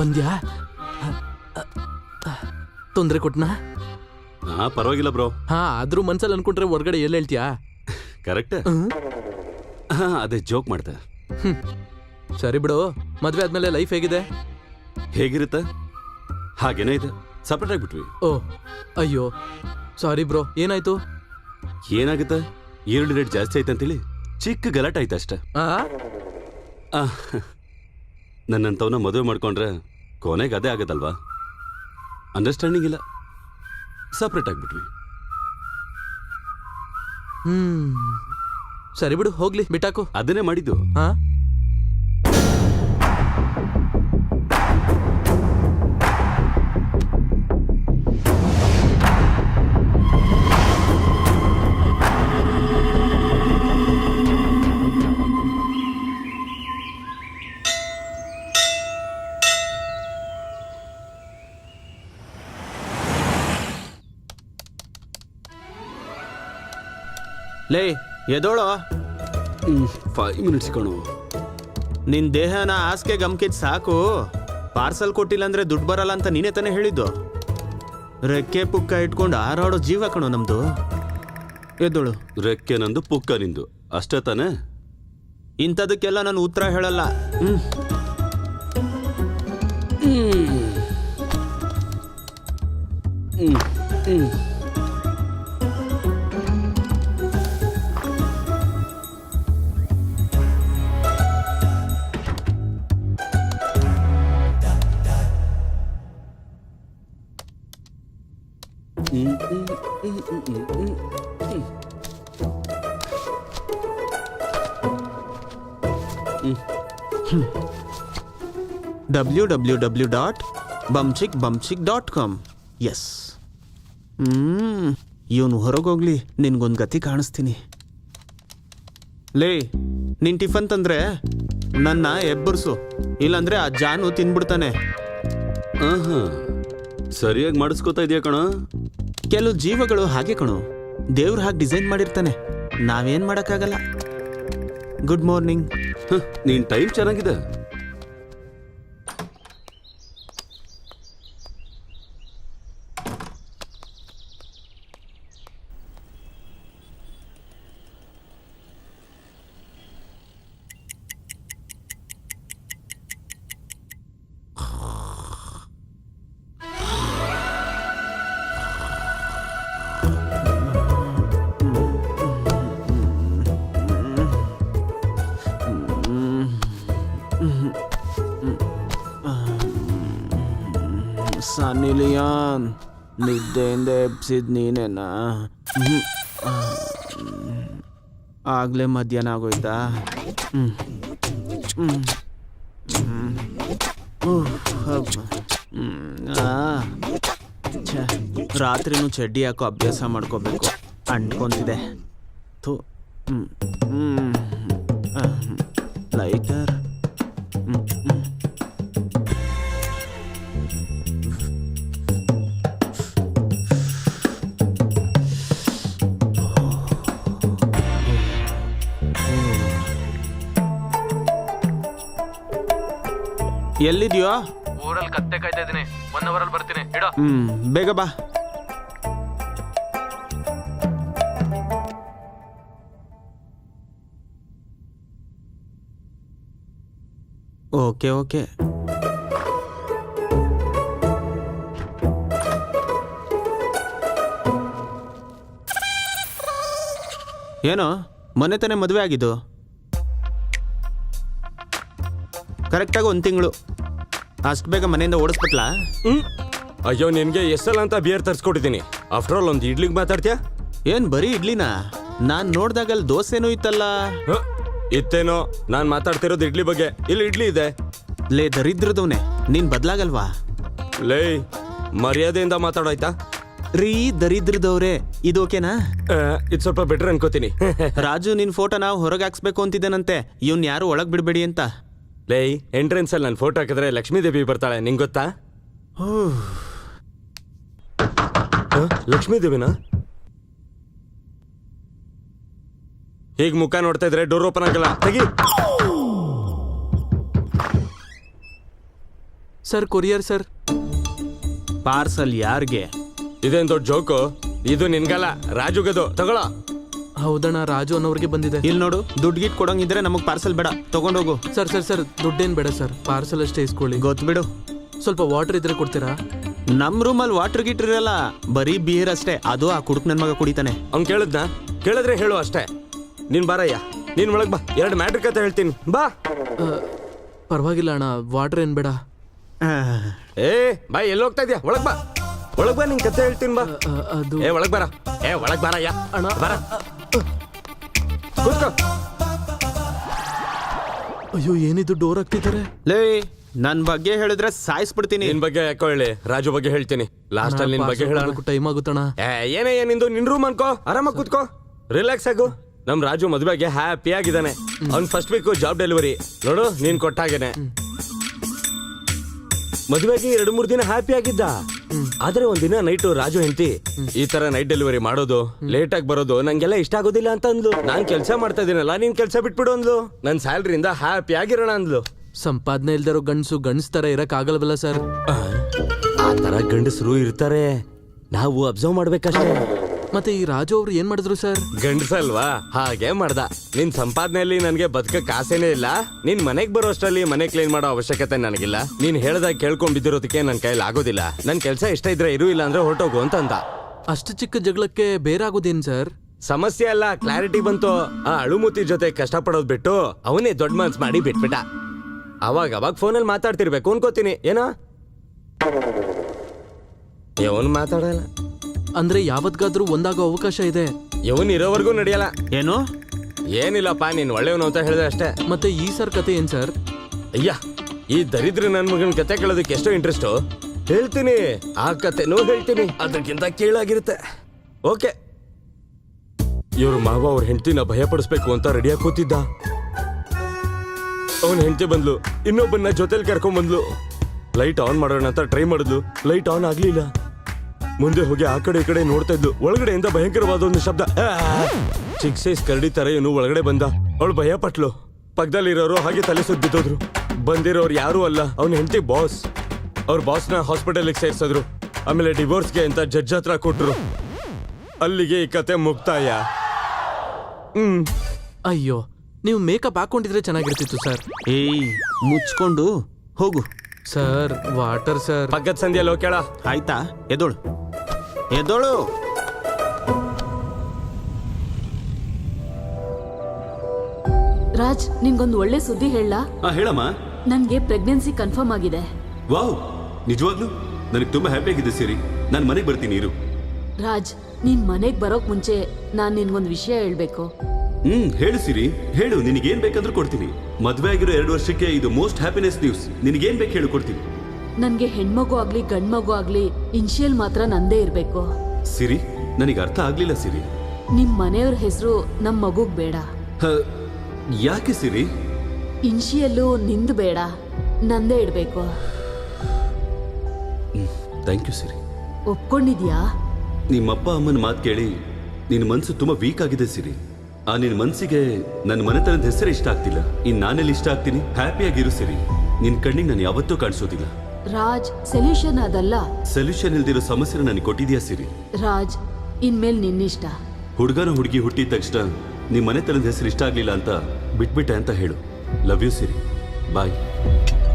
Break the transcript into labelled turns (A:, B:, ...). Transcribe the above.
A: ಬಂದ್ಯಾ? ತೊಂದರೆ ಕೊಟ್ನಾ?
B: ಹಾ ಪರವಾಗಿಲ್ಲ ಬ್ರೋ.
A: ಹಾ ಆದ್ರೂ ಮನ್ಸಲ್ಲಿ ಅನ್ಕೊಂಡ್ರೆ ಹೊರ್ಗಡೆ ಎಲ್ಲಿ ಹೇಳ್ತೀಯಾ?
B: ಕರೆಕ್ಟ್. ಹಾ ಅದೇ ಜೋಕ್ ಮಾಡ್ದೆ.
A: ಸರಿ ಬಿಡು ಮದ್ವೆ ಆದ್ಮೇಲೆ ಲೈಫ್ ಹೇಗಿದೆ?
B: ಹೇಗಿರುತ್ತೆ? ಹಾಗೇನೇ ಇದೆ. ಸಪ್ರೇಟ್ ಆಗ್ಬಿಟ್ವಿ
A: ಓ ಅಯ್ಯೋ ಸಾರಿ ಬ್ರೋ ಏನಾಯ್ತು?
B: ಏನಾಗುತ್ತೆ? ಈರುಳ್ಳಿ ರೇಟ್ ಜಾಸ್ತಿ ಆಯ್ತು ಅಂತೇಳಿ ಚಿಕ್ಕ ಗಲಾಟೆ ಆಯ್ತು ಅಷ್ಟೇ
A: ಆ
B: ಆ, ನನ್ನಂತವನ್ನ ಮದುವೆ ಮಾಡ್ಕೊಂಡ್ರೆ ಕೊನೆಗೆ ಅದೇ ಆಗೋದಲ್ವಾ? ಅಂಡರ್ಸ್ಟ್ಯಾಂಡಿಂಗ್ ಇಲ್ಲ. ಸಪ್ರೇಟ್ ಆಗ್ಬಿಟ್ವಿ.
A: ಹ್ಮ್. ಸರಿ ಬಿಡು ಹೋಗ್ಲಿ ಬಿಟ್ಟಾಕು.
B: ಅದನ್ನೇ ಮಾಡಿದ್ದು.
A: ಹಾ?
C: ಲೇ ಎದೋಳೋ
B: ಫೈವ್ ಮಿನಿಟ್ಸ್ ಕಣು.
C: ನಿನ್ ದೇಹನ ಹಾಸಿಗೆ ಗಮಕಿದ್ ಸಾಕು. ಪಾರ್ಸಲ್ ಕೊಟ್ಟಿಲ್ಲ ಅಂದ್ರೆ ದುಡ್ಡು ಬರಲ್ಲ ಅಂತ ನೀನೇ ತಾನೇ ಹೇಳಿದ್ದು. ರೆಕ್ಕೆ ಪುಕ್ಕ ಇಟ್ಕೊಂಡು ಆರಾಡೋ ಜೀವ ಕಣೋ ನಮ್ದು. ಎದ್ದೋಳು.
B: ರೆಕ್ಕೆ ನಂದು ಪುಕ್ಕ ನಿಂದು. ಅಷ್ಟೇ ತಾನೇ?
C: ಇಂಥದಕ್ಕೆಲ್ಲ ನಾನು ಉತ್ತರ ಹೇಳಲ್ಲ. ಹ್ಮ್. W W W dot bunchik bunchik dot com S ಹ್ಮ್ ಇವನು ಹೊರಗೋಗ್ಲಿ, ನಿನ್ಗೊಂದು ಗತಿ ಕಾಣಿಸ್ತೀನಿ. ಲೇ, ನಿನ್ ಟಿಫನ್ ತಂದ್ರೆ ನನ್ನ ಎಬ್ಬರ್ಸು ಇಲ್ಲಾಂದ್ರೆ ಆ ಜಾನು ತಿನ್ಬಿಡ್ತಾನೆ.
B: ಆಹಾ, ಸರಿಯಾಗಿ ಮಾಡಿಸ್ಕೋತಾ ಇದೆಯಾ ಕಣ?
C: ಕೆಲವು ಜೀವಗಳು ಹಾಗೆ ಕಣು. ದೇವ್ರು ಹಾಗೆ ಡಿಸೈನ್ ಮಾಡಿರ್ತಾನೆ. ನಾವೇನ್ ಮಾಡಕ್ಕಾಗಲ್ಲ. Good morning.
B: ನೀನ್ ಟೈಮ್ ಚೆನ್ನಾಗಿದೆ.
C: ಸನ್ನಿಲಿಯಾನ್ ನಿದ್ದೆಯಿಂದ ಎಬ್ಸಿದ್ ನೀನೇನಾ ಆಗಲೇ ಮಧ್ಯಾಹ್ನ ಆಗೋಯ್ತಾ ರಾತ್ರಿನೂ ಚಡ್ಡಿ ಹಾಕೋ ಅಭ್ಯಾಸ ಮಾಡ್ಕೋಬೇಕು. ಅಂಟ್ಕೊಂತಿದೆ. ಥು. ಲೈಟರ್. ಎಲ್ಲಿದ್ಯೋ?
A: ಊರಲ್ಲಿ ಕತ್ತೆ ಕಾಯ್ತಾ ಇದೀನಿ ಒನ್ ಅವರ್ ಅಲ್ಲಿ ಬರ್ತೀನಿ. ಇಡೋ.
C: ಹ್ಮ್ ಬೇಗ ಬಾ. Okay okay. ಏನೋ? ಮೊನ್ನೆ ತಾನೇ ಮದುವೆ ಆಗಿದ್ದು? ಕರೆಕ್ಟಾಗಿ ಒಂದು ತಿಂಗಳು. ಅಷ್ಟು ಬೇಗ ಮನೆಯಿಂದ ಓಡಿಸ್ಬಿಟ್ಲಾ?
D: ಹ್ಮ್. ಅಯ್ಯೋ ನಿನ್ಗೆ ಎಷ್ಟಲ್ಲ ಅಂತ ಬಿಯರ್ ತರಿಸ್ಕೊಟ್ಟಿದ್ದೀನಿ ಆಫ್ಟರ್ ಆಲ್ ಒಂದು ಇಡ್ಲಿಗೆ ಮಾತಾಡ್ತೀಯಾ?
C: ಏನ್ ಬರೀ ಇಡ್ಲಿನಾ? ನಾನು ನೋಡಿದಾಗ ಅಲ್ಲಿ ದೋಸೆನೂ ಇತ್ತಲ್ಲ.
D: ಹ? ಇತ್ತೇನೋ? ನಾನು ಮಾತಾಡ್ತಿರೋದು ಇಡ್ಲಿ ಬಗ್ಗೆ. ಇಲ್ಲಿ ಇಡ್ಲಿ ಇದೆ.
C: ಲೇ ದರಿದ್ರದವನೇ ನೀನ್ ಬದ್ಲಾಗಲ್ವಾ?
D: ಲೇ ಮರ್ಯಾದೆಯಿಂದ ಮಾತಾಡೋಯ್ತಾ?
C: ರೀ ದರಿದ್ರದವ್ರೆ ಇದು ಓಕೆನಾ?
D: ಇದು ಸ್ವಲ್ಪ ಬೆಟರ್ ಅನ್ಕೋತೀನಿ.
C: ರಾಜು ನಿನ್ ಫೋಟೋ ನಾವು ಹೊರಗೆ ಹಾಕ್ಸ್ಬೇಕು ಅಂತಿದ್ದೇನಂತೆ. ಇವ್ನ್ ಯಾರು ಒಳಗ್ ಬಿಡ್ಬೇಡಿ ಅಂತ.
D: ಲೇ ಎಂಟ್ರೆನ್ಸ್ ಅಲ್ಲಿ ನಾನು ಫೋಟೋ ಹಾಕಿದ್ರೆ ಲಕ್ಷ್ಮೀ ದೇವಿ ಬರ್ತಾಳೆ ನಿಂಗೆ ಗೊತ್ತಾ? ಲಕ್ಷ್ಮೀ ದೇವಿನಾ ಈಗ ಮುಖ ನೋಡ್ತಾ ಇದ್ರೆ ಡೋರ್ ಓಪನ್ ಆಗಲ್ಲ. ತೆಗಿ.
A: Sir courier sir.
C: ಪಾರ್ಸಲ್ ಯಾರಿಗೆ?
D: ಇದೇನ್ ದೊಡ್ಡ ಜೋಕು ಇದು ನಿನ್ಗಲ್ಲ. ರಾಜುಗದು. ತಗೊಳ್ಳೋ.
A: ಹೌದಣ್ಣ ರಾಜು ಅನ್ನೋರಿಗೆ ಬಂದಿದೆ.
C: ಇಲ್ಲಿ ನೋಡು ದುಡ್ಡು ಗಿಟ್ ಕೊಡಂಗಿದ್ರೆ ನಮಗೆ ಪಾರ್ಸೆಲ್ ಬೇಡ. ತಗೊಂಡೋಗು
A: ಸರ್ ಸರ್ ಸರ್ ದುಡ್ಡೇನ್ ಬೇಡ ಸರ್. ಪಾರ್ಸಲ್ ಅಷ್ಟೇ ಇಸ್ಕೊಳ್ಳಿ.
C: ಗೊತ್ತು ಬಿಡು
A: ಸ್ವಲ್ಪ ವಾಟರ್ ಇದ್ರೆ ಕೊಡ್ತೀರಾ?
C: ನಮ್ಮ ರೂಮಲ್ಲಿ ವಾಟರ್ ಗಿಟ್ ಇರಲ್ಲ ಬರೀ ಬೀರ್ ಅಷ್ಟೇ. ಅದು ಆ ಕುಡುಕ್ ನನ್ನ ಮಗ ಕುಡಿತಾನೆ.
D: ಅವ್ನ್ ಕೇಳಿದ್ನ? ಕೇಳಿದ್ರೆ ಹೇಳು ಅಷ್ಟೇ. ನೀನ್ ಬಾರಯ್ಯ. ನೀನ್ ಒಳಗ್ ಬಾ. ಎರಡು ಮ್ಯಾಟ್ರ್ ಅಂತ ಹೇಳ್ತೀನಿ. ಬಾ.
A: ಆ, ಪರವಾಗಿಲ್ಲ ಅಣ್ಣ ವಾಟರ್ ಏನ್ ಬೇಡ.
D: ಏ ಬಾ ಎಲ್ಲಿ ಹೋಗ್ತಾ ಇದ್ಯಾ? ಒಳಗ್ ಬಾ. ಒಳಗ್ ಬಾ ನಿನ್ ಕತೆ ಹೇಳ್ತೀನಿ ಬಾ.
A: ಆ, ಅದು
D: ಏ ಒಳಗ್ ಬಾರ. ಏ ಒಳಗ್ ಬಾರಯ್ಯ.
A: ಅಣ್ಣ
D: ಬಾರ.
A: ಅಯ್ಯೋ ಏನಿದು ಡೋರ್ ಹಾಕ್ತಿದ್ದಾರೆ?
C: ಲೇ ನನ್ನ ಬಗ್ಗೆ ಹೇಳಿದ್ರೆ ಸಾಯಿಸ್ಬಿಡ್ತೀನಿ.
D: ನಿನ್ ಬಗ್ಗೆ ಯಾಕೋ ಹೇಳಿ? ರಾಜು ಬಗ್ಗೆ ಹೇಳ್ತೀನಿ. ಲಾಸ್ಟ್ ಅಲ್ಲಿ ನಿನ್ ಬಗ್ಗೆ ಹೇಳೋಣ.
A: ಟೈಮ್ ಆಗುತ್ತಣ್ಣ.
D: ಏ ಏನೇ ಏನಿಂದು ನಿನ್ ರೂಮ್ ಅನ್ಕೋ. ಆರಾಮಾಗಿ ಕೂತ್ಕೋ. ರಿಲ್ಯಾಕ್ಸ್ ಆಗು. ನಮ್ ರಾಜು ಮದ್ವೆಗೆ ಹ್ಯಾಪಿ ಆಗಿದ್ದಾನೆ. ಅವ್ನ್ ಫಸ್ಟ್ ವೀಕ್ ಜಾಬ್ ಡೆಲಿವರಿ ನೋಡು ನೀನ್ ಕೊಟ್ಟಾಗೇನೆ ಮದುವೆಗೆ ಎರಡು ಮೂರು ದಿನ ಹ್ಯಾಪಿ ಆಗಿದ್ದ. ಆದ್ರೆ ಒಂದಿನ ನೈಟ್ ರಾಜು ಹೆಂಡತಿ ಈ ತರ ನೈಟ್ ಡೆಲಿವರಿ ಮಾಡೋದು ಲೇಟ್ ಆಗಿ ಬರೋದು ನಂಗೆಲ್ಲ ಇಷ್ಟ ಆಗೋದಿಲ್ಲ ಅಂತ ಅಂದ್ಲು. ನಾನ್ ಕೆಲಸ ಮಾಡ್ತಾ ಇದೀನಲ್ಲ ನೀನ್ ಕೆಲಸ ಬಿಟ್ಬಿಡು ಅಂದ್ಲು. ನನ್ ಸ್ಯಾಲ್ರಿಯಿಂದ ಹ್ಯಾಪಿ ಆಗಿರೋಣ ಅಂದ್ಲು.
A: ಸಂಪಾದನೆ ಇಲ್ದಿರೋ ಗಂಡಸು ಗಂಡ್ಸ್ ತರ ಇರಕ್ ಆಗಲ್ವಲ್ಲ ಸರ್?
D: ಆ, ಆ ತರ ಗಂಡಸರು ಇರ್ತಾರೆ. ನಾವು ಅಬ್ಸರ್ವ್ ಮಾಡ್ಬೇಕಷ್ಟೇ.
A: ಮತ್ತೆ ಈ ರಾಜು ಅವ್ರು ಏನ್ ಮಾಡಿದ್ರು ಸರ್?
D: ಗಂಡಸಲ್ವಾ ಹಾಗೆ ಮಾಡ್ದ. ನಿನ್ ಸಂಪಾದನೆಯಲ್ಲಿ ನನ್ಗೆ ಬದುಕ ಕಾಸೇನೆ ಇಲ್ಲ. ನಿನ್ ಮನೆಗ್ ಬರೋ ಅಷ್ಟರಲ್ಲಿ ಮನೆ ಕ್ಲೀನ್ ಮಾಡೋ ಅವಶ್ಯಕತೆ ನನಗಿಲ್ಲ. ನೀನ್ ಹೇಳ್ದಾಗ ಕೇಳ್ಕೊಂಡ್ ಬಿದ್ದಿರೋದಕ್ಕೆ ನನ್ ಕೈಲಿ ಆಗೋದಿಲ್ಲ. ನನ್ ಕೆಲ್ಸ ಇಷ್ಟ ಇದ್ರೆ ಇರು ಇಲ್ಲ ಅಂದ್ರೆ ಹೊರಟೋಗು ಅಂತ ಅಂದ.
A: ಅಷ್ಟು ಚಿಕ್ಕ ಜಗಳಕ್ಕೆ ಬೇರಾಗೋದೇನ್ ಸರ್?
D: ಸಮಸ್ಯೆ ಅಲ್ಲ ಕ್ಲಾರಿಟಿ ಬಂತು. ಆ ಅಳುಮೂತಿ ಜೊತೆ ಕಷ್ಟಪಡೋದ್ ಬಿಟ್ಟು ಅವನೇ ದೊಡ್ಡ ಮನ್ಸ್ ಮಾಡಿ ಬಿಟ್ಬಿಟ್ಟ. ಅವಾಗ ಅವಾಗ ಫೋನಲ್ಲಿ ಮಾತಾಡ್ತಿರ್ಬೇಕು ಅನ್ಕೋತೀನಿ. ಏನೋ? ಇವನ್ ಮಾತಾಡಲ್ಲ.
A: ಅಂದ್ರೆ ಯಾವತ್ಗಾದ್ರೂ ಒಂದಾಗೋ ಅವಕಾಶ ಇದೆ.
D: ಇವನ್ ಇರೋವರೆಗೂ ನಡೆಯಲ್ಲ.
C: ಏನು?
D: ಏನಿಲ್ಲಪ್ಪ ನೀನ್ ಒಳ್ಳೆಯವನು ಅಂತ ಹೇಳಿದೆ ಅಷ್ಟೇ.
A: ಮತ್ತೆ ಈ ಸರ್ ಕತೆ ಏನ್ ಸರ್?
D: ಅಯ್ಯ ಈ ದರಿದ್ರ ನನ್ ಮಗನ ಕತೆ ಕೇಳೋದಕ್ಕೆ ಎಷ್ಟೋ ಇಂಟ್ರೆಸ್ಟ್ ಹೇಳ್ತೀನಿ ಆ ಕತೆನೂ ಹೇಳ್ತೀನಿ. ಅದಕ್ಕಿಂತ ಕೀಳಾಗಿರುತ್ತೆ. ಓಕೆ. ಇವ್ರ ಮಾವ ಅವ್ರ ಹೆಂಡತಿನ ಭಯಪಡಿಸ್ಬೇಕು ಅಂತ ರೆಡಿಯಾಗಿ ಕೂತಿದ್ದ. ಅವನ ಹೆಂಡತಿ ಬಂದ್ಲು ಇನ್ನೊಬ್ಬನ್ನ ಜೊತೆಲಿ ಕರ್ಕೊಂಡ್ ಬಂದ್ಲು ಲೈಟ್ ಆನ್ ಮಾಡೋಣ ಅಂತ ಟ್ರೈ ಮಾಡಿದ್ಲು. ಲೈಟ್ ಆನ್ ಆಗ್ಲಿಲ್ಲ. ಮುಂದೆ ಹೋಗಿ ಆ ಕಡೆ ಈ ಕಡೆ ನೋಡ್ತಾ ಇದ್ದು ಒಳಗಡೆಯಿಂದ ಭಯಂಕರವಾದ ಒಂದು ಶಬ್ದ. ಚಿಕ್ಸೈಸ್ ಕರಡಿ ತರ ಏನು ಒಳಗಡೆ ಬಂದ. ಅವಳು ಭಯ ಪಟ್ಲು ಪಕ್ಕದಲ್ಲಿರೋರು ಹಾಗೆ ತಲೆ ಸುತ್ತ ಬಿದ್ದೋದ್ರು ಬಂದಿರೋರು ಯಾರು ಅಲ್ಲ. ಅವನ ಹೆಂಡತಿ ಬಾಸ್. ಅವ್ರ ಬಾಸ್ನ ಹಾಸ್ಪಿಟಲ್ಗೆ ಸೇರಿಸಿದ್ರು. ಆಮೇಲೆ ಡಿವೋರ್ಸ್ಗೆ ಅಂತ ಜಡ್ಜ್ ಹತ್ರ ಕೊಟ್ರು. ಅಲ್ಲಿಗೆ ಈ ಕತೆ ಮುಕ್ತಾಯ. ಹ್ಮ್.
A: ಅಯ್ಯೋ ನೀವು ಮೇಕಪ್ ಹಾಕೊಂಡಿದ್ರೆ ಚೆನ್ನಾಗಿರ್ತಿತ್ತು ಸರ್.
C: ಏಯ್ ಮುಚ್ಕೊಂಡು ಹೋಗು.
A: Sir water sir.
D: ಪಕ್ಕದ ಸಂಧಿಯಲ್ಲಿ ಕೇಳ.
C: ಆಯ್ತಾ ಎದೋಳು ಎದೋಳು
E: ರಾಜ್ ನಿನ್ಗೊಂದು ಒಳ್ಳೆ ಸುದ್ದಿ ಹೇಳ.
B: ಆ ಹೇಳಮ್ಮ.
E: ನನ್ಗೆ ಪ್ರೆಗ್ನೆನ್ಸಿ ಕನ್ಫರ್ಮ್ ಆಗಿದೆ.
B: ವಾವ್ ನಿಜವಾಗ್ಲು? ನನಗೆ ತುಂಬಾ ಹ್ಯಾಪಿ ಆಗಿದೆ ಸೀರಿ. ನಾನು ಮನೆಗೆ ಬರ್ತೀನಿ ಇರು.
E: ರಾಜ್ ನೀನ್ ಮನೆಗ್ ಬರೋಕ್ ಮುಂಚೆ ನಾನ್ ನಿನ್ಗೊಂದ್ ವಿಷಯ ಹೇಳ್ಬೇಕು.
B: ಹ್ಮ್ ಹೇಳು ಸಿರಿ. ಹೇಳು ನಿನಗೇನ್ ಬೇಕಂದ್ರೂ ಕೊಡ್ತೀನಿ. ಮದ್ವೆ ಆಗಿರೋ ಎರಡು ವರ್ಷಕ್ಕೆ ಇದು ಮೋಸ್ಟ್ ಹ್ಯಾಪಿನೆಸ್ ನ್ಯೂಸ್ ನಿನಗೇನ್ ಬೇಕು ಹೇಳು ಕೊಡ್ತೀನಿ.
E: ನನ್ಗೆ ಹೆಣ್ಮಗು ಆಗ್ಲಿ ಗಂಡ್ಮಗು ಆಗ್ಲಿ ಇನ್ಶಿಯಲ್ ಮಾತ್ರ ನಂದೇ ಇರ್ಬೇಕು.
B: ಸಿರಿ ನನಗೆ ಅರ್ಥ ಆಗ್ಲಿಲ್ಲ ಸಿರಿ.
E: ನಿಮ್ ಮನೆಯವ್ರ ಹೆಸರು ನಮ್ ಮಗುಗ್ ಬೇಡ.
B: ಹ, ಯಾಕೆ ಸಿರಿ?
E: ಇನ್ಶಿಯಲ್ಲು ನಿಂದು ಬೇಡ ನಂದೇ ಇಡ್ಬೇಕು.
B: Thank you Siri.
E: ಒಪ್ಕೊಂಡಿದ್ಯಾ?
B: ನಿಮ್ಮಪ್ಪ ಅಮ್ಮನ ಮಾತು ಕೇಳಿ ನಿನ್ನ ಮನಸ್ಸು ತುಂಬಾ ವೀಕ್ ಆಗಿದೆ ಸಿರಿ. ಆ ನಿನ್ನ ಮನಸ್ಸಿಗೆ ನನ್ನ ಮನೆತನದ ಹೆಸರು ಇಷ್ಟ ಆಗ್ತಿಲ್ಲ. ಇನ್ ನಾನೆಲ್ಲಿ ಇಷ್ಟ ಆಗ್ತೀನಿ? ಹ್ಯಾಪಿಯಾಗಿರು ಸಿರಿ. ನಿನ್ನ ಕಣ್ಣಿಗೆ ನಾನು ಯಾವತ್ತೂ ಕಾಣಿಸೋದಿಲ್ಲ.
E: ರಾಜ್ ಸೊಲ್ಯೂಷನ್ ಅದಲ್ಲ.
B: ಸೊಲ್ಯೂಷನ್ ಇಲ್ದಿರೋ ಸಮಸ್ಯೆ ನನಗೆ ಕೊಟ್ಟಿದ್ಯಾ ಸಿರಿ?
E: ರಾಜ್ ಇನ್ಮೇಲ್ ನಿನ್ನಿಷ್ಟ.
B: ಹುಡುಗನ ಹುಡುಗಿ ಹುಟ್ಟಿದ ತಕ್ಷಣ ನಿಮ್ಮ ಮನೆತನದ ಹೆಸರು ಇಷ್ಟ ಆಗ್ಲಿಲ್ಲ ಅಂತ ಬಿಟ್ಬಿಟ್ಟೆ ಅಂತ ಹೇಳು. Love you Siri. ಬಾಯ್